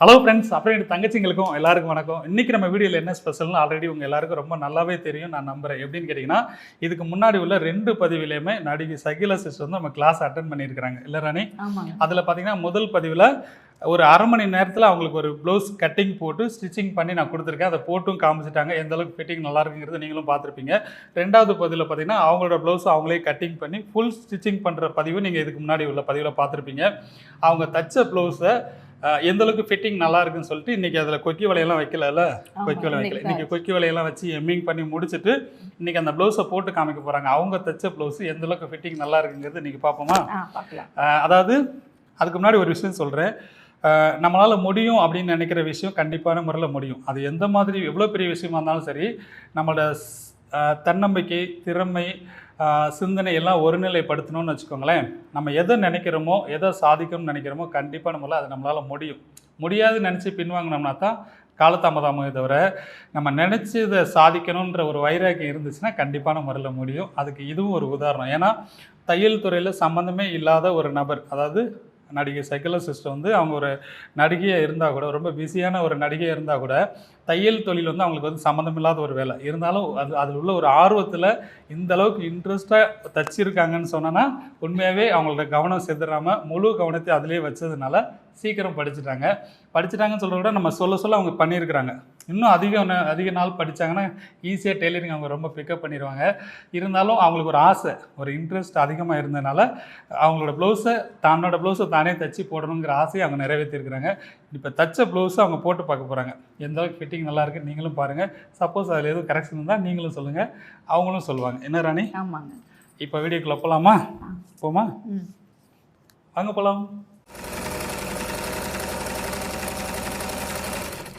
Hello friends அப்புறம் தங்கச்சிங்களுக்கும் எல்லாருக்கும் வணக்கம். இன்னைக்கு நம்ம வீடியோவில் என்ன ஸ்பெஷல்னு ஆல்ரெடி உங்கள் எல்லாருக்கும் ரொம்ப நல்லாவே தெரியும். நான் நம்புறேன். எப்படின்னு கேட்டிங்கன்னா இதுக்கு முன்னாடி உள்ள ரெண்டு பதிவிலையுமே நடிகை சகிலா சிஸ்டர் வந்து நம்ம கிளாஸ் அட்டன் பண்ணியிருக்கிறாங்க. இல்லை ராணி? அதில் பார்த்தீங்கன்னா முதல் பதிவில் ஒரு அரை மணி நேரத்தில் அவங்களுக்கு ஒரு ப்ளவுஸ் கட்டிங் போட்டு ஸ்டிச்சிங் பண்ணி நான் கொடுத்துருக்கேன். அதை போட்டும் காமிச்சிட்டாங்க. எந்த அளவுக்கு ஃபிட்டிங் நல்லா இருக்குங்கிறது நீங்களும் பார்த்துருப்பீங்க. ரெண்டாவது பதிவில் பார்த்தீங்கன்னா அவங்களோட ப்ளவுஸ் அவங்களே கட்டிங் பண்ணி ஃபுல் ஸ்டிச்சிங் பண்ணுற பதிவு நீங்கள் இதுக்கு முன்னாடி உள்ள பதிவில் பார்த்துருப்பீங்க. அவங்க தச்ச ப்ளவுஸை எந்த அளவுக்கு ஃபிட்டிங் நல்லா இருக்குன்னு சொல்லிட்டு இன்னைக்கு அதில் கொக்கி வலையெல்லாம் வைக்கலல்ல? கொக்கி வலை வைக்கல. இன்னைக்கு கொக்கி வலையெல்லாம் வச்சு எம்மிங் பண்ணி முடிச்சுட்டு இன்னைக்கு அந்த ப்ளவுஸை போட்டு காமிக்க போகிறாங்க அவங்க தச்ச ப்ளவுஸ் எந்த அளவுக்கு ஃபிட்டிங் நல்லா இருக்குங்கிறது இன்னைக்கு பார்ப்போமா? அதாவது அதுக்கு முன்னாடி ஒரு விஷயம் சொல்கிறேன் நம்மளால் முடியும் அப்படின்னு நினைக்கிற விஷயம் கண்டிப்பான முறையில் முடியும். அது எந்த மாதிரி எவ்வளோ பெரிய விஷயமா இருந்தாலும் சரி நம்மளோட தன்னம்பிக்கை திறமை சிந்தனை எல்லாம் ஒருநிலைப்படுத்தணும்னு வச்சுக்கோங்களேன். நம்ம எதை நினைக்கிறோமோ எதை சாதிக்கணும்னு நினைக்கிறோமோ கண்டிப்பாக நம்மளால் அது நம்மளால் முடியும். முடியாதுன்னு நினச்சி பின்வாங்கினோம்னா தான் காலதாமதமாகவே தவிர நம்ம நினச்சதை சாதிக்கணுன்ற ஒரு வைராக்கியம் இருந்துச்சுன்னா கண்டிப்பான முறையில் முடியும். அதுக்கு இதுவும் ஒரு உதாரணம். ஏன்னா தையல் துறையில் சம்மந்தமே இல்லாத ஒரு நபர் அதாவது நடிகை சைக்கிள சிஸ்டம் வந்து அவங்க ஒரு நடிகையாக இருந்தால் கூட ரொம்ப பிஸியான ஒரு நடிகையாக இருந்தால் கூட தையல் தொழில் வந்து அவங்களுக்கு வந்து சம்மந்தம் இல்லாத ஒரு வேலை. இருந்தாலும் அது அதில் உள்ள ஒரு ஆர்வத்தில் இந்த அளவுக்கு இன்ட்ரெஸ்ட்டாக தச்சிருக்காங்கன்னு சொன்னோன்னா உண்மையாகவே அவங்களோட கவனம் செதுறாமல் முழு கவனத்தை அதிலே வச்சதுனால சீக்கிரம் படிச்சுட்டாங்க. படிச்சுட்டாங்கன்னு சொல்கிறத விட நம்ம சொல்ல சொல்ல அவங்க பண்ணியிருக்கிறாங்க. இன்னும் அதிக அதிக நாள் படித்தாங்கன்னா ஈஸியாக டெய்லரிங் அவங்க ரொம்ப பிக்கப் பண்ணிடுவாங்க. இருந்தாலும் அவங்களுக்கு ஒரு ஆசை ஒரு இன்ட்ரெஸ்ட் அதிகமாக இருந்ததுனால அவங்களோட ப்ளவுஸை தன்னோட ப்ளவுஸை தானே தச்சு போடணுங்கிற ஆசையை அவங்க நிறைவேற்றிருக்கிறாங்க இப்போ தச்ச ப்ளவுஸை அவங்க போட்டு பார்க்க போகிறாங்க எந்த அளவுக்கு ஃபிட்டிங் நல்லா இருக்கு நீங்களும் பாருங்கள் சப்போஸ் அதில் எதுவும் கரெக்ஷன் இருந்தால் நீங்களும் சொல்லுங்கள் அவங்களும் சொல்லுவாங்க. என்ன ராணி? ஆமாங்க. இப்போ வீடியோக்குள்ளே போகலாமா போமா? வாங்க போகலாம்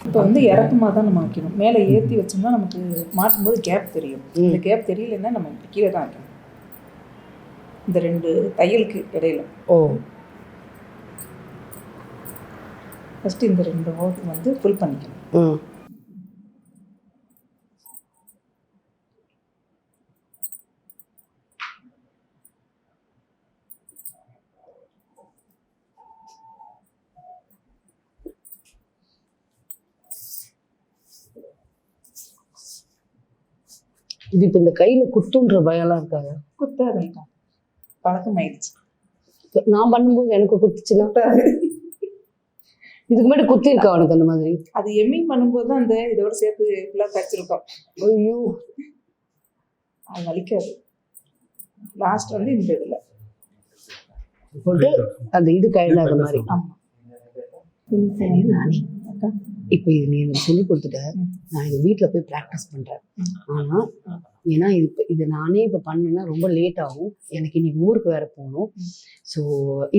இப்போ வந்து இறக்கமாக தான் நம்ம வைக்கணும். மேலே ஏற்றி வச்சோம்னா நமக்கு மாட்டும் போது கேப் தெரியும் இந்த கேப் தெரியலன்னா நம்ம இப்படி கீழே தான் வைக்கணும். இந்த ரெண்டு தையலுக்கு இடையில. ஓ. ஃபஸ்ட்டு இந்த ரெண்டு ஓட்டு வந்து ஃபுல் பண்ணிக்கணும். இது இப்போ இந்த கையில குத்துன்ற பயம்லாம் இருக்காங்க குத்தாதுக்கா பழக்கம் ஆயிடுச்சு நான் பண்ணும்போது எனக்கு குத்துச்சுன்னா? குத்தாது. இதுக்கு முன்னாடி குத்தி இருக்கா உனக்கு அந்த மாதிரி? அது எம்மிங் பண்ணும்போது தான் அந்த இதோட சேர்த்து ஃபுல்லாக தச்சிருக்கோம். ஐயோ. அது வலிக்காது. லாஸ்ட் வந்து இந்த இதில். போட்டு அந்த இது கையில அந்த மாதிரி. இப்போ இது நீ எனக்கு சொல்லி கொடுத்துட்ட. நான் இது வீட்டில் போய் ப்ராக்டிஸ் பண்ணுறேன். ஆனால் ஏன்னா இது இது நானே இப்போ பண்ணேன்னா ரொம்ப லேட் ஆகும். எனக்கு இன்னைக்கு ஊருக்கு வேற போகணும். ஸோ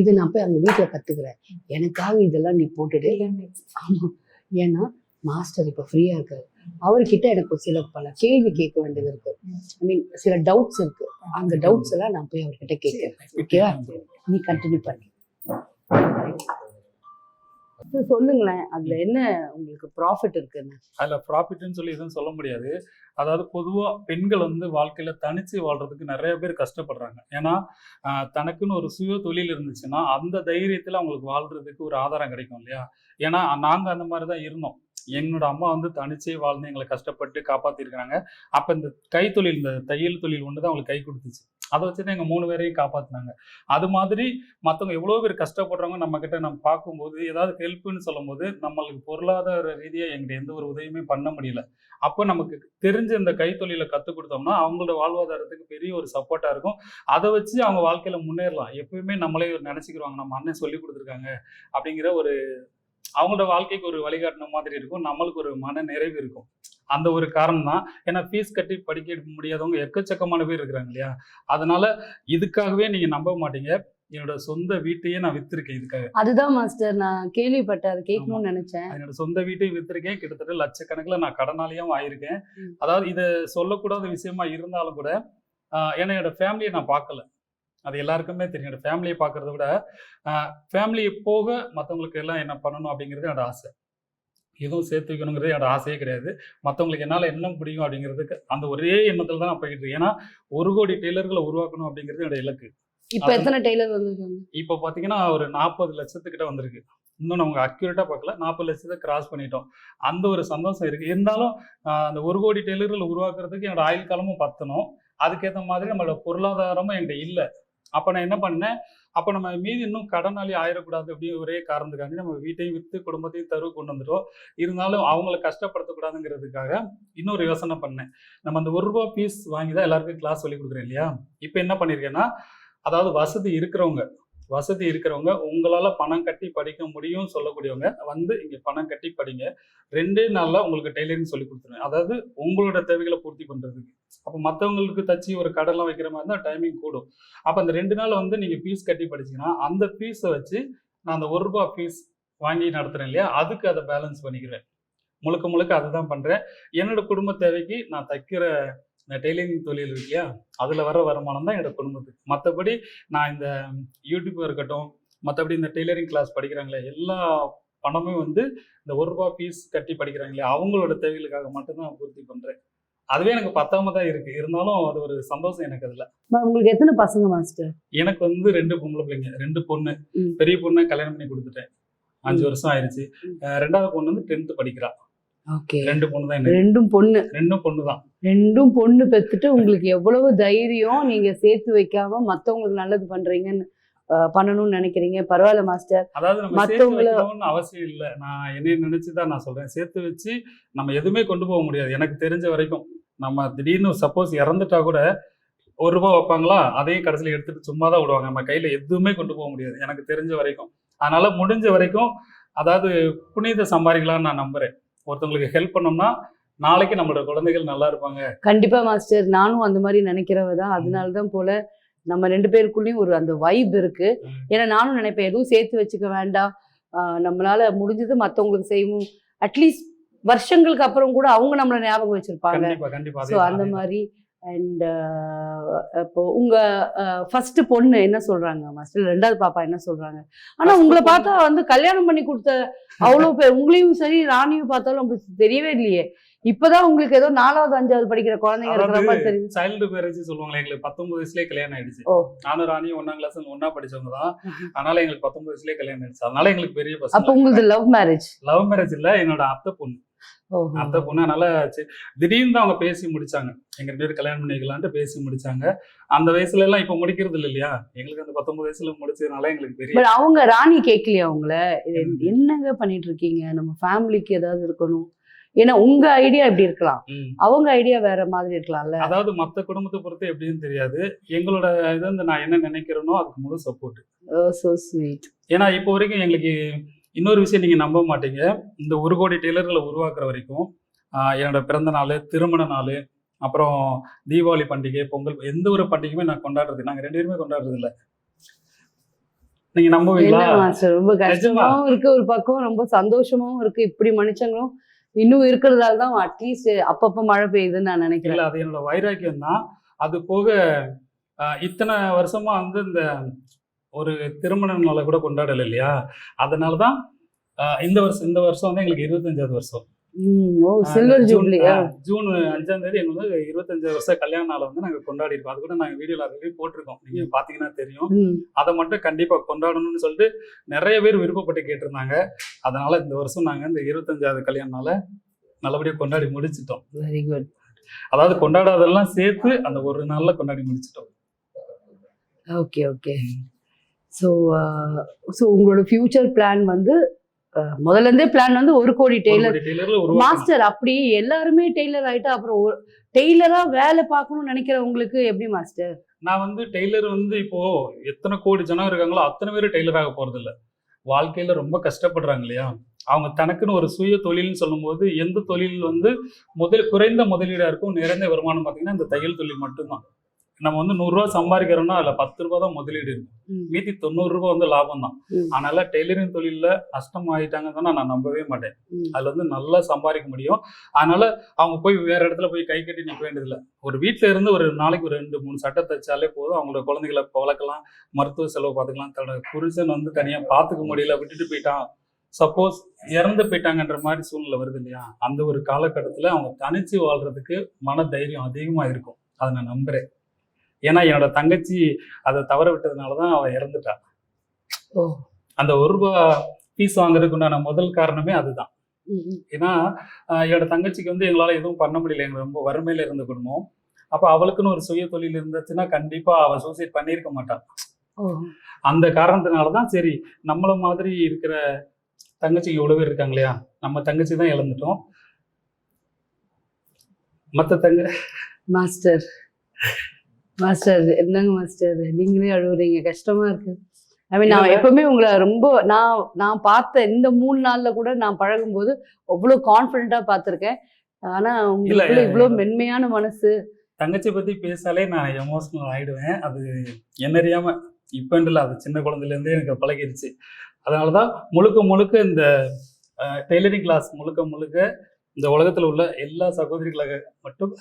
இது நான் போய் அங்கே வீட்டில் கற்றுக்குறேன் எனக்காக இதெல்லாம் நீ போட்டுடு. எல்லாமே ஆமாம் ஏன்னா மாஸ்டர் இப்போ ஃப்ரீயாக இருக்காரு. அவர்கிட்ட எனக்கு சில பல கேள்வி கேட்க வேண்டியது இருக்கு. ஐ மீன் சில டவுட்ஸ் இருக்கு. அந்த டவுட்ஸ் எல்லாம் நான் போய் அவர்கிட்ட கேட்கிறேன். ஓகேவா நீ கண்டினியூ பண்ணு. So, சொல்லுங்களேன். அதுல என்ன உங்களுக்கு ப்ராஃபிட் இருக்குன்னு? அதில் ப்ராஃபிட்னு சொல்லி எதுவும் சொல்ல முடியாது. அதாவது பொதுவாக பெண்கள் வந்து வாழ்க்கையில் தனிச்சு வாழ்றதுக்கு நிறைய பேர் கஷ்டப்படுறாங்க. ஏன்னா தனக்குன்னு ஒரு சுய தொழில் இருந்துச்சுன்னா அந்த தைரியத்தில் அவங்களுக்கு வாழ்றதுக்கு ஒரு ஆதாரம் கிடைக்கும் இல்லையா? ஏன்னா நாங்கள் அந்த மாதிரி தான் இருந்தோம். என்னோட அம்மா வந்து தனிச்சே வாழ்ந்து எங்களை கஷ்டப்பட்டு காப்பாற்றிருக்கிறாங்க அப்போ இந்த கைத்தொழில் இந்த தையல் தொழில் ஒன்று தான் அவங்களுக்கு கை கொடுத்துச்சு. அதை வச்சு தான் எங்கள் மூணு பேரையும் காப்பாற்றினாங்க அது மாதிரி மற்றவங்க எவ்வளோ பேர் கஷ்டப்படுறவங்க நம்மக்கிட்ட நம்ம பார்க்கும்போது ஏதாவது ஹெல்ப்னு சொல்லும்போது நம்மளுக்கு பொருளாதார ரீதியாக எங்கிட்ட எந்த ஒரு உதவியுமே பண்ண முடியல. அப்போ நமக்கு தெரிஞ்ச இந்த கைத்தொழிலை கற்றுக் கொடுத்தோம்னா அவங்களோட வாழ்வாதாரத்துக்கு பெரிய ஒரு சப்போர்ட்டாக இருக்கும். அதை வச்சு அவங்க வாழ்க்கையில் முன்னேறலாம். எப்பயுமே நம்மளே நினச்சிக்கிடுவாங்க நம்ம அண்ணன் சொல்லி கொடுத்துருக்காங்க அப்படிங்கிற ஒரு அவங்களோட வாழ்க்கைக்கு ஒரு வழிகாட்டின மாதிரி இருக்கும். நம்மளுக்கு ஒரு மன நிறைவு இருக்கும். அந்த ஒரு காரணம் தான் ஏன்னா ஃபீஸ் கட்டி படிக்க முடியாதவங்க எக்கச்சக்கமான பேர் இருக்கிறாங்க இல்லையா? அதனால இதுக்காகவே நீங்கள் நம்ப மாட்டீங்க. என்னோட சொந்த வீட்டையே நான் வித்திருக்கேன் இதுக்காக. அதுதான் மாஸ்டர் நான் கேள்விப்பட்டேன். அது கேட்கணும்னு நினைச்சேன். என்னோட சொந்த வீட்டையும் வித்திருக்கேன். கிட்டத்தட்ட லட்சக்கணக்கில் நான் கடனாளியும் ஆயிருக்கேன். அதாவது இதை சொல்லக்கூடாத விஷயமா இருந்தாலும் கூட ஏன்னா என்னோட ஃபேமிலியை நான் பார்க்கல. அது எல்லாருக்குமே தெரியும். என்னோட ஃபேமிலியை பார்க்கறத விட ஃபேமிலியை போக மற்றவங்களுக்கு எல்லாம் என்ன பண்ணணும் அப்படிங்கிறது என்னோட ஆசை. எதுவும் சேர்த்து வைக்கணுங்கிறது என்னோட ஆசையே கிடையாது. மற்றவங்களுக்கு என்னால் என்ன முடியும் அப்படிங்கிறதுக்கு அந்த ஒரே எண்ணத்தில் தான் நான் இருக்கேன். ஏன்னா ஒரு கோடி டெய்லர்களை உருவாக்கணும் அப்படிங்கிறது என்னோட இலக்கு. இப்ப எத்தனை டெய்லர் வந்திருக்காங்க? இப்போ பார்த்தீங்கன்னா ஒரு நாற்பது லட்சத்துக்கிட்ட வந்திருக்கு. இன்னும் நமக்கு அக்யூரேட்டாக பார்க்கல நாற்பது லட்சத்தை கிராஸ் பண்ணிட்டோம். அந்த ஒரு சந்தோஷம் இருக்குது இருந்தாலும் அந்த ஒரு கோடி டெய்லர்கள் உருவாக்குறதுக்கு என்னோட ஆயுள் காலமும் பத்தணும். அதுக்கேற்ற மாதிரி நம்மளோட பொருளாதாரமும் என்கிட்ட இல்லை. அப்போ நான் என்ன பண்ணேன் அப்போ நம்ம மீதி இன்னும் கடனாளி ஆயிடக்கூடாது அப்படின்னு ஒரே காரணத்துக்காண்டி நம்ம வீட்டையும் விற்று குடும்பத்தையும் தருவு கொண்டு வந்துட்டோம். இருந்தாலும் அவங்கள கஷ்டப்படுத்தக்கூடாதுங்கிறதுக்காக இன்னொரு யோசனை பண்ணேன். நம்ம அந்த ஒரு ரூபா ஃபீஸ் வாங்கி தான் எல்லாருக்கும் கிளாஸ் சொல்லி கொடுக்குறேன் இல்லையா? இப்போ என்ன பண்ணியிருக்கேன்னா அதாவது வசதி இருக்கிறவங்க வசதி இருக்கிறவங்க உங்களால் பணம் கட்டி படிக்க முடியும் சொல்லக்கூடியவங்க வந்து இங்கே பணம் கட்டி படிங்க. ரெண்டே நாளில் உங்களுக்கு டெய்லரிங் சொல்லி கொடுத்துருவேன். அதாவது உங்களோட தேவைகளை பூர்த்தி பண்ணுறதுக்கு அப்போ மற்றவங்களுக்கு தச்சு ஒரு கடலாம் வைக்கிற மாதிரி தான் டைமிங் கூடும். அப்போ அந்த ரெண்டு நாள் வந்து நீங்கள் ஃபீஸ் கட்டி படிச்சிங்கன்னா அந்த ஃபீஸை வச்சு நான் அந்த ஒரு ரூபா ஃபீஸ் வாங்கி நடத்துகிறேன் இல்லையா? அதுக்கு அதை பேலன்ஸ் பண்ணிக்கிறேன். முழுக்க முழுக்க அதுதான் பண்ணுறேன் என்னோட குடும்ப தேவைக்கு நான் தைக்கிற இந்த டெய்லரிங் தொழில் இருக்கு இல்லையா அதில் வர வருமானம் தான் என்னோட குடும்பத்துக்கு. மற்றபடி நான் இந்த யூடியூப் இருக்கட்டும் மற்றபடி இந்த டெய்லரிங் கிளாஸ் படிக்கிறாங்களே எல்லா பணமே வந்து இந்த ஒரு ரூபா ஃபீஸ் கட்டி படிக்கிறாங்களே அவங்களோட தேவைகளுக்காக மட்டும்தான் பூர்த்தி பண்ணுறேன் அதுவே எனக்கு பத்தாம தான் இருக்கு. இருந்தாலும் அது ஒரு சந்தோஷம் எனக்கு அதுல. உங்களுக்கு எத்தனை பசங்க மாஸ்டர் எனக்கு வந்து ரெண்டு பொம்பளை பிள்ளைங்க ரெண்டு பொண்ணு. பெரிய பொண்ணை கல்யாணம் பண்ணி கொடுத்துட்டேன். அஞ்சு. வருஷம். அஹ் ரெண்டாவது பொண்ணு வந்து டென்த் படிக்கிறா. ரெண்டு பொண்ணு தான் ரெண்டும் பொண்ணு. ரெண்டும் பொண்ணு தான் ரெண்டும் பொண்ணு பெத்துட்டு உங்களுக்கு எவ்வளவு தைரியம் நீங்க சேர்த்து வைக்காம மத்தவங்களுக்கு நல்லது பண்றீங்கன்னு பண்ணணும்னு நினைக்கிறீங்க? பரவாயில்ல மாஸ்டர். அதாவது நம்ம வைக்கணும்னு அவசியம் இல்லை. நான் என்னைய நினைச்சு தான் நான் சொல்றேன். சேர்த்து வச்சு நம்ம எதுவுமே கொண்டு போக முடியாது. எனக்கு தெரிஞ்ச வரைக்கும் நம்ம திடீர்னு சப்போஸ் இறந்துட்டா கூட ஒரு ரூபா வைப்பாங்களா? அதையும் கடைசியில் எடுத்துட்டு சும்மா தான் விடுவாங்க. நம்ம கையில எதுவுமே கொண்டு போக முடியாது. எனக்கு தெரிஞ்ச வரைக்கும். அதனால முடிஞ்ச வரைக்கும் அதாவது புனித சம்பாதிக்கலாம்னு நான் நம்புறேன். ஒருத்தவங்களுக்கு ஹெல்ப் பண்ணோம்னா நாளைக்கு நம்மளோட குழந்தைகள் நல்லா இருப்பாங்க. கண்டிப்பா மாஸ்டர் நானும் அந்த மாதிரி நினைக்கிறவ தான். அதனால தான் போல நம்ம ரெண்டு பேருக்குள்ளேயும் ஒரு அந்த வைப் இருக்கு. ஏன்னா நானும் நினைப்பேன் எதுவும் சேர்த்து வச்சுக்க வேண்டாம். நம்மளால முடிஞ்சது மத்தவங்களுக்கு செய்யணும் அட்லீஸ்ட் வருஷங்களுக்கு அப்புறம் கூட அவங்க நம்மள ஞாபகம் வச்சிருப்பாங்க. அந்த. மாதிரி அண்ட் இப்போ உங்க ஃபர்ஸ்ட் பொண்ணு என்ன சொல்றாங்க? மாஸ்டர் ரெண்டாவது பாப்பா என்ன சொல்றாங்க? ஆனா உங்களை பார்த்தா வந்து கல்யாணம் பண்ணி கொடுத்த அவ்வளவு பேர் உங்களையும் சரி ராணியும் பார்த்தாலும் நம்மளுக்கு தெரியவே இல்லையே. இப்பதான் உங்களுக்கு ஏதோ நாலாவது அஞ்சாவது படிக்கிற குழந்தைங்க இருக்கிற மாதிரி தெரியுது. சைல்டு மேரேஜ் சொல்லுவாங்களே எங்களுக்கு பத்தொன்பது வயசுலயே கல்யாணம் ஆயிடுச்சு. நானும் ராணியும் ஒன்னாம் கிளாஸ் ஒன்னா படிச்சவங்க தான். அதனால எங்களுக்கு பத்தொன்பது வயசுலயே கல்யாணம் ஆயிடுச்சு. அதனால எங்களுக்கு பெரிய அப்ப உங்களுக்கு லவ் மேரேஜ் லவ் மேரேஜ் இல்ல என்னோட அத்தை பொண்ணு. அத்தை பொண்ணு அதனால திடீர்னு தான் அவங்க பேசி முடிச்சாங்க. எங்க ரெண்டு பேரும் கல்யாணம் பண்ணிக்கலான்ட்டு பேசி முடிச்சாங்க. அந்த வயசுல எல்லாம் இப்ப முடிக்கிறது இல்ல இல்லையா? எங்களுக்கு அந்த பத்தொன்பது வயசுல முடிச்சதுனால எங்களுக்கு பட் அவங்க ராணி கேட்கலையா அவங்கள. என்னங்க பண்ணிட்டு இருக்கீங்க? நம்ம ஃபேமிலிக்கு ஏதாவது இருக்கணும். ஏன்னா உங்க ஐடியா இப்படி இருக்கலாம். அவங்க ஐடியா வேற மாதிரி இருக்கலாம்ல. அதாவது மத்த குடும்பத்தை பொறுத்து எப்படின்னு தெரியாது. எங்களோட இது வந்து நான் என்ன நினைக்கிறேனோ அதுக்கு முழு சப்போர்ட் ஏன்னா இப்போ வரைக்கும் எங்களுக்கு இன்னொரு விஷயம் நீங்கள் நம்ப மாட்டீங்க. இந்த ஒரு கோடி டெய்லர்களை உருவாக்குற வரைக்கும் என்னோட பிறந்த நாள் திருமண நாள் அப்புறம் தீபாவளி பண்டிகை பொங்கல் எந்த ஒரு பண்டிகையுமே நான் கொண்டாடுறது நாங்கள் ரெண்டு பேருமே கொண்டாடுறது இல்லை. நீங்கள் நம்புவீங்களா? ரொம்ப கஷ்டமாவும் இருக்கு. ஒரு பக்கம் ரொம்ப சந்தோஷமாவும் இருக்கு. இப்படி மனுஷங்களும் இன்னும் இருக்கிறதால தான் அட்லீஸ்ட் அப்பப்ப மழை பெய்யுதுன்னு நான் நினைக்கிறேன். அது என்னோட வைராக்கியம் தான் அது போக இத்தனை வருஷமா வந்து இந்த ஒரு திருமண நாளை கூட கொண்டாடலை இல்லையா அதனால தான் இந்த வருஷம் இந்த வருஷம் வந்து எங்களுக்கு இருபத்தஞ்சாவது வருஷம். ஜூன் ஜூன் அஞ்சாம் தேதி எங்களுக்கு இருபத்தஞ்சு வருஷம் கல்யாண நாளை வந்து நாங்கள் கொண்டாடி இருக்கோம் அது கூட நாங்கள் வீடியோவில் ஆல்ரெடி போட்டிருக்கோம். நீங்கள் பார்த்தீங்கன்னா தெரியும். அதை மட்டும் கண்டிப்பாக கொண்டாடணும்னு சொல்லிட்டு நிறைய பேர் விருப்பப்பட்டு கேட்டிருந்தாங்க. அதனால இந்த வருஷம் நாங்கள் இந்த இருபத்தஞ்சாவது கல்யாண நாளை நல்லபடியாக கொண்டாடி முடிச்சிட்டோம். வெரி குட் அதாவது கொண்டாடாதெல்லாம் சேர்த்து அந்த ஒரு நாள்ல கொண்டாடி முடிச்சிட்டோம். ஓகே ஓகே ஸோ ஸோ உங்களோட ஃபியூச்சர் பிளான் வந்து அஹ், முதல்ல இருந்தே பிளான் வந்து ஒரு கோடி டெய்லர் மாஸ்டர் அப்படி எல்லாருமே டெய்லர் ஆயிட்டா அப்புறம் டெய்லரா வேலை பார்க்கணும்னு நினைக்கிறவங்களுக்கு எப்படி மாஸ்டர் நான் வந்து டெய்லர் வந்து இப்போ எத்தனை கோடி ஜனம் இருக்காங்களோ அத்தனை பேர் டெய்லர் ஆக போறது இல்ல வாழ்க்கையில ரொம்ப கஷ்டப்படுறாங்க இல்லையா? அவங்க தனக்குன்னு ஒரு சுய தொழில்னு சொல்லும்போது எந்த தொழில் வந்து முதல் குறைந்த முதலீடா இருக்கும் நிறைந்த வருமானம் பார்த்தீங்கன்னா இந்த தையல் தொழில் மட்டும்தான். நம்ம வந்து நூறுரூவா சம்பாதிக்கிறோம்னா அதில் பத்து ரூபா தான் முதலீடு இருக்கும் மீதி தொண்ணூறு ரூபாய் வந்து லாபம் தான். அதனால டெய்லரிங் தொழிலில் நஷ்டம் ஆயிட்டாங்கன்னு சொன்னா நான் நம்பவே மாட்டேன். அதுல வந்து நல்லா சம்பாதிக்க முடியும். அதனால அவங்க போய் வேற இடத்துல போய் கை கட்டி நிற்க வேண்டியதில்லை. ஒரு வீட்டில இருந்து ஒரு நாளைக்கு ஒரு ரெண்டு மூணு சட்டை தைச்சாலே போதும். அவங்களோட குழந்தைகளை வளர்க்கலாம் மருத்துவ செலவு பார்த்துக்கலாம். தன்னோட புருஷன் வந்து தனியா பார்த்துக்க முடியல விட்டுட்டு போயிட்டான். சப்போஸ் இறந்து போயிட்டாங்கன்ற மாதிரி சூழ்நிலை வருது இல்லையா? அந்த ஒரு காலகட்டத்தில் அவங்க தனிச்சு வாழ்றதுக்கு மன தைரியம் அதிகமாக இருக்கும். அதை நான் நம்புறேன். ஏன்னா என்னோட தங்கச்சி அதை தவற விட்டதுனால தான் அவள் இறந்துட்டா. ஓ. அந்த ஒரு ரூபா ஃபீஸ் வாங்குறதுக்கு உண்டான முதல் காரணமே அதுதான். ஏன்னா என்னோட தங்கச்சிக்கு வந்து எங்களால் எதுவும் பண்ண முடியல. எங்க ரொம்ப வறுமையில இருந்த குடும்பம். அப்போ அவளுக்குன்னு ஒரு சுய தொழில் இருந்துச்சுன்னா கண்டிப்பா அவள் சூசைட் பண்ணியிருக்க மாட்டான் அந்த காரணத்தினால தான் சரி நம்மள மாதிரி இருக்கிற தங்கச்சிங்க எவ்வளோ பேர் இருக்காங்க இல்லையா? நம்ம தங்கச்சி தான் இழந்துட்டோம். மற்ற தங்க மாஸ்டர். மாஸ்டர் என்னங்க மாஸ்டர் நீங்களே அழுவுறீங்க. கஷ்டமா இருக்கு. ஐ மீன் நான். எப்பவுமே உங்களை ரொம்ப நான் நான் பார்த்த இந்த மூணு நாள்ல கூட நான் பழகும்போது அவ்வளோ கான்ஃபிடென்ட்டா பார்த்துருக்கேன். ஆனா உங்களுக்கு. இவ்வளோ மென்மையான மனசு. தங்கச்சி பத்தி பேசாலே நான் எமோஷனல் ஆயிடுவேன். அது என்ன அறியாம இப்பன்னு இல்லை அது சின்ன குழந்தையிலேருந்தே எனக்கு பழகிருச்சு. அதனால தான் முழுக்க முழுக்க இந்த டெய்லரிங் கிளாஸ் முழுக்க முழுக்க இந்த உலகத்தில் உள்ள எல்லா சகோதரிகளாக மட்டும்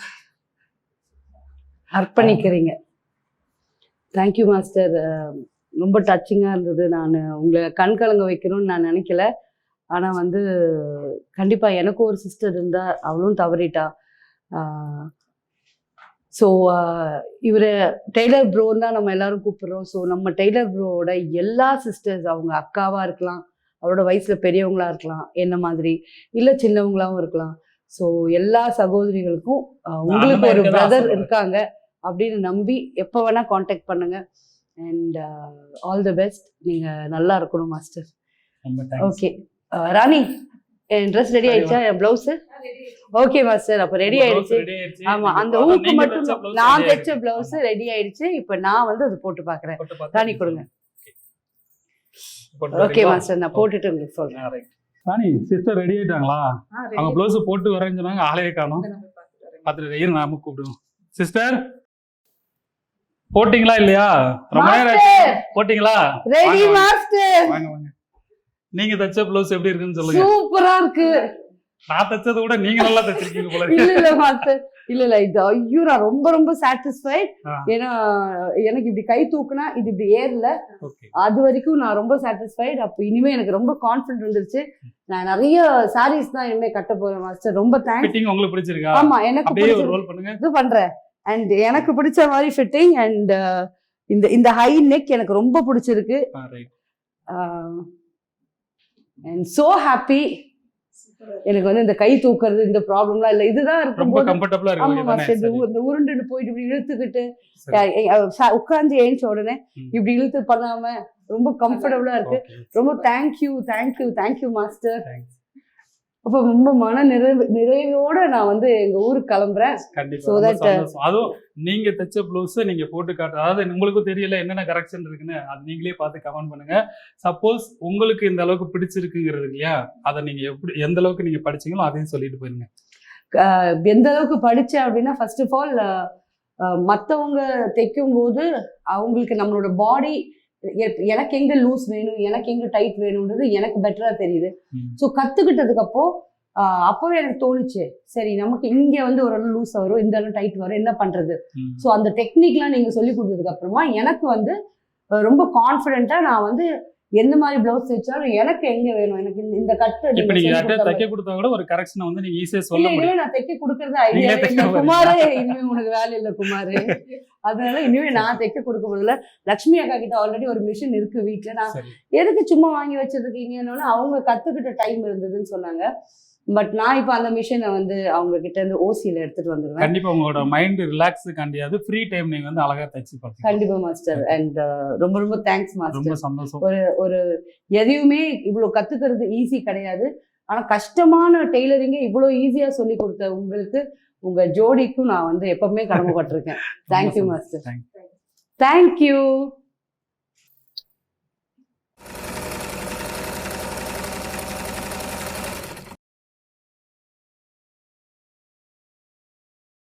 அர்ப்பணிக்கிறீங்க. தேங்க்யூ மாஸ்டர் ரொம்ப டச்சிங்காக இருந்தது. நான் உங்களை கண் கலங்க வைக்கணும்னு நான் நினைக்கல. ஆனால் வந்து கண்டிப்பாக எனக்கும் ஒரு சிஸ்டர் இருந்தால் அவளும் தவறிட்டா. ஸோ இவர் டெய்லர் ப்ரோன்னு தான் நம்ம எல்லாரும் கூப்பிடுறோம். ஸோ நம்ம டெய்லர் ப்ரோவோட எல்லா சிஸ்டர்ஸ் அவங்க அக்காவாக இருக்கலாம். அவரோட வயசில் பெரியவங்களாக இருக்கலாம். என்ன மாதிரி. இல்லை சின்னவங்களாகவும் இருக்கலாம். ஸோ எல்லா சகோதரிகளுக்கும் உங்களுக்கு ஒரு பிரதர். இருக்காங்க அப்படின்னு நம்பி எப்போ வேணா காண்டாக்ட் பண்ணுங்க. அண்ட் ஆல் தி பெஸ்ட் நீங்க நல்லா இருக்கணும் மாஸ்டர் ஓகே ராணி என் ட்ரெஸ் ரெடி ஆயிடுச்சா? என் பிளவுஸ் ஓகே மாஸ்டர் அப்போ ரெடி ஆயிடுச்சு. ஆமா அந்த ஊக்கு மட்டும் நான் தைச்ச. பிளவுஸ். ரெடி ஆயிடுச்சு. இப்போ நான் வந்து அது போட்டு பாக்குறேன். ராணி கொடுங்க. ஓகே? மாஸ்டர் நான் போட்டுட்டு உங்களுக்கு சொல்றேன். ராணி சிஸ்டர் ரெடி ஆயிட்டாங்களா? அவங்க ப்ளவுஸ் போட்டு வரேன்னு சொன்னாங்க ஆளையே காணும். பார்த்துட்டு இரு நாம கூப்பிடுவோம் சிஸ்டர் போட்டிங்களா இல்லையா? ரொம்ப நேரம் போட்டிங்களா? ரெடி. மாஸ்டர் வாங்க. வாங்க நீங்க தச்ச ப்ளவுஸ் எப்படி இருக்குன்னு சொல்லுங்க. சூப்பரா இருக்கு. நான் தச்சதை விட நீங்க நல்லா தச்சிருக்கீங்க போல இல்ல இல்ல மாஸ்டர் இல்ல இல்ல இது ஐயோ நான் ரொம்ப ரொம்ப சாட்டிஸ்ஃபைட். ஏன்னா எனக்கு இப்படி கை தூக்குனா இது இப்படி ஏறல. அது வரைக்கும் நான் ரொம்ப சாட்டிஸ்ஃபைட் அப்போ இனிமே எனக்கு ரொம்ப கான்ஃபிடென்ட் வந்துருச்சு. நான் நிறைய சாரீஸ் தான் இனிமே கட்ட போறேன் மாஸ்டர் ரொம்ப தேங்க்ஸ் உங்களுக்கு பிடிச்சிருக்கா? ஆமா எனக்கு ரோல் பண்ணுங்க. இது பண்றேன். அண்ட் எனக்கு பிடிச்ச மாதிரி ஃபிட்டிங் அண்ட் இந்த இந்த ஹை நெக் எனக்கு ரொம்ப பிடிச்சிருக்கு. அண்ட் சோ ஹாப்பி எனக்கு வந்து இந்த கை தூக்குறது இந்த ப்ராப்ளம்லாம் இல்லை இதுதான் இருக்கும்போது கம்ஃபர்டபுளா ஆமா இருக்கு மாஸ்டர் இந்த தானே உ- இந்த உருண்டுட்டு போயிட்டு இப்படி இழுத்துக்கிட்டு. உட்காந்து ஏஞ்ச உடனே. இப்படி இழுத்து பண்ணாம ரொம்ப கம்ஃபர்டபுளா இருக்கு. ரொம்ப தேங்க்யூ தேங்க்யூ தேங்க்யூ மாஸ்டர். அப்போ ரொம்ப மன நிறைவு நிறைவோட நான் வந்து எங்க ஊருக்கு கிளம்புறேன். uh. அதுவும் நீங்க தைச்ச ப்ளவுஸ் நீங்க போட்டு காட்டு அதாவது உங்களுக்கும் தெரியல என்னென்ன கரெக்ஷன் இருக்குன்னு அது நீங்களே பார்த்து கமெண்ட் பண்ணுங்க. சப்போஸ் உங்களுக்கு இந்த அளவுக்கு பிடிச்சிருக்குங்கிறது இல்லையா? அதை நீங்க எப்படி எந்த அளவுக்கு நீங்க படிச்சீங்களோ அதையும் சொல்லிட்டு போயிருங்க. எந்த அளவுக்கு படிச்சேன் அப்படின்னா ஃபர்ஸ்ட் ஆஃப் ஆல் மற்றவங்க தைக்கும் போது அவங்களுக்கு நம்மளோட பாடி எனக்கு எங்க லூஸ் வேணும் எனக்கு எங்க டைட் வேணும்ன்றது எனக்கு பெட்டரா தெரியுது. ஸோ கத்துக்கிட்டதுக்கு அப்போ அப்பவே எனக்கு தோணுச்சு சரி நமக்கு இங்க வந்து ஒரு லூஸ் வரும் இந்த அளவு டைட் வரும் என்ன பண்றது. ஸோ அந்த டெக்னிக்லாம் நீங்க சொல்லி கொடுத்ததுக்கு அப்புறமா எனக்கு வந்து ரொம்ப கான்ஃபிடென்ட்டா நான் வந்து எந்த மாதிரி பிளவுஸ் தைச்சாலும் எனக்கு எங்க வேணும்? எனக்கு இந்த- கட்டு இப்ப நீங்க யார்கிட்ட தைக்க கொடுத்தா கூட ஒரு கரெக்ஷனை வந்து நீங்க ஈஸியா சொல்ல முடியும். நான் தைக்க கொடுக்கறது ஐடியா இல்ல. குமாரே இனிமே உனக்கு வேலை இல்ல குமாரு. அதனால இனிமே நான் தைக்க கொடுக்க போறதில்ல. லட்சுமி அக்கா கிட்ட ஆல்ரெடி ஒரு மிஷின் இருக்கு வீட்ல. நான் எதுக்கு சும்மா வாங்கி வச்சிருக்கீங்கன்னு அவங்க கத்துக்கிட்ட டைம் இருந்ததுன்னு சொன்னாங்க. பட் நான் இப்போ அந்த மிஷினை வந்து அவங்க கிட்ட இருந்து ஓசியில எடுத்துட்டு வந்துருவேன். கண்டிப்பா உங்களோட மைண்ட் ரிலாக்ஸுக்காண்டியாவது ஃப்ரீ டைம் நீங்க வந்து அழகா தைச்சு பார்த்துக்கலாம் கண்டிப்பா மாஸ்டர் அண்ட் ரொம்ப ரொம்ப தேங்க்ஸ் ரொம்ப மாஸ்டர் சந்தோஷம். ஒரு ஒரு எதையுமே இவ்வளவு கத்துக்கிறது ஈஸி கிடையாது. ஆனா கஷ்டமான டெய்லரிங்கை இவ்வளோ ஈஸியா சொல்லி கொடுத்த உங்களுக்கு உங்க ஜோடிக்கும் நான் வந்து எப்பவுமே கடமைப்பட்டிருக்கேன். Thank you master. தேங்க்யூ